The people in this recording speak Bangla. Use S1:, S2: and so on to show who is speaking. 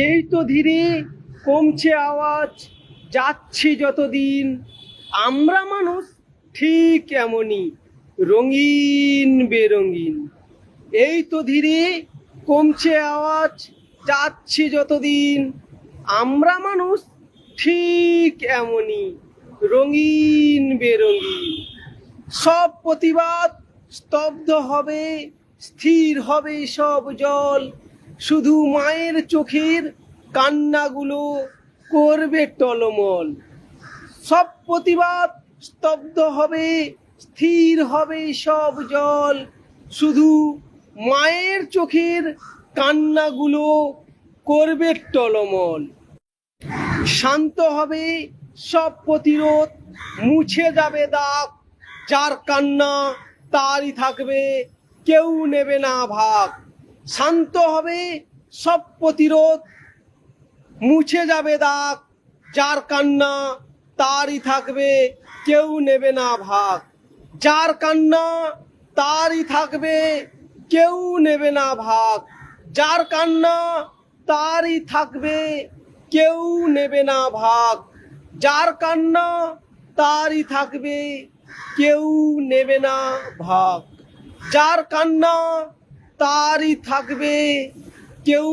S1: এই তো ধীরে কমছে আওয়াজ, যাচ্ছি যতদিন। আমরা মানুষ ঠিক এমনই, রঙিন বেরঙিন। এই তো ধীরে কমছে আওয়াজ, যাচ্ছি যতদিন। আমরা মানুষ ঠিক এমনই, রঙিন বেরঙিন। সব প্রতিবাদ স্তব্ধ হবে, স্থির হবে সব জল। শুধু মায়ের চোখের কান্নাগুলো করবে টলমল। সব প্রতিবাদ স্তব্ধ হবে, স্থির হবে সব জল। শুধু মায়ের চোখের কান্নাগুলো করবে টলমল। শান্ত হবে সব প্রতিরোধ, মুছে যাবে দাগ। যার কান্না তারই থাকবে, কেউ নেবে না ভাগ। শান্ত হবে, সব প্রতিরোধ মুছে যাবে দাগ। যার কান্না তারই থাকবে, কেউ নেবে না ভাগ। যার কান্না তারই থাকবে, কেউ নেবে না ভাগ। যার কান্না তারই থাকবে, কেউ নেবে না ভাগ। যার কান্না তারই থাকবে, কেউ নেবে না ভাগ। যার কান্না তারই থাকবে কেউ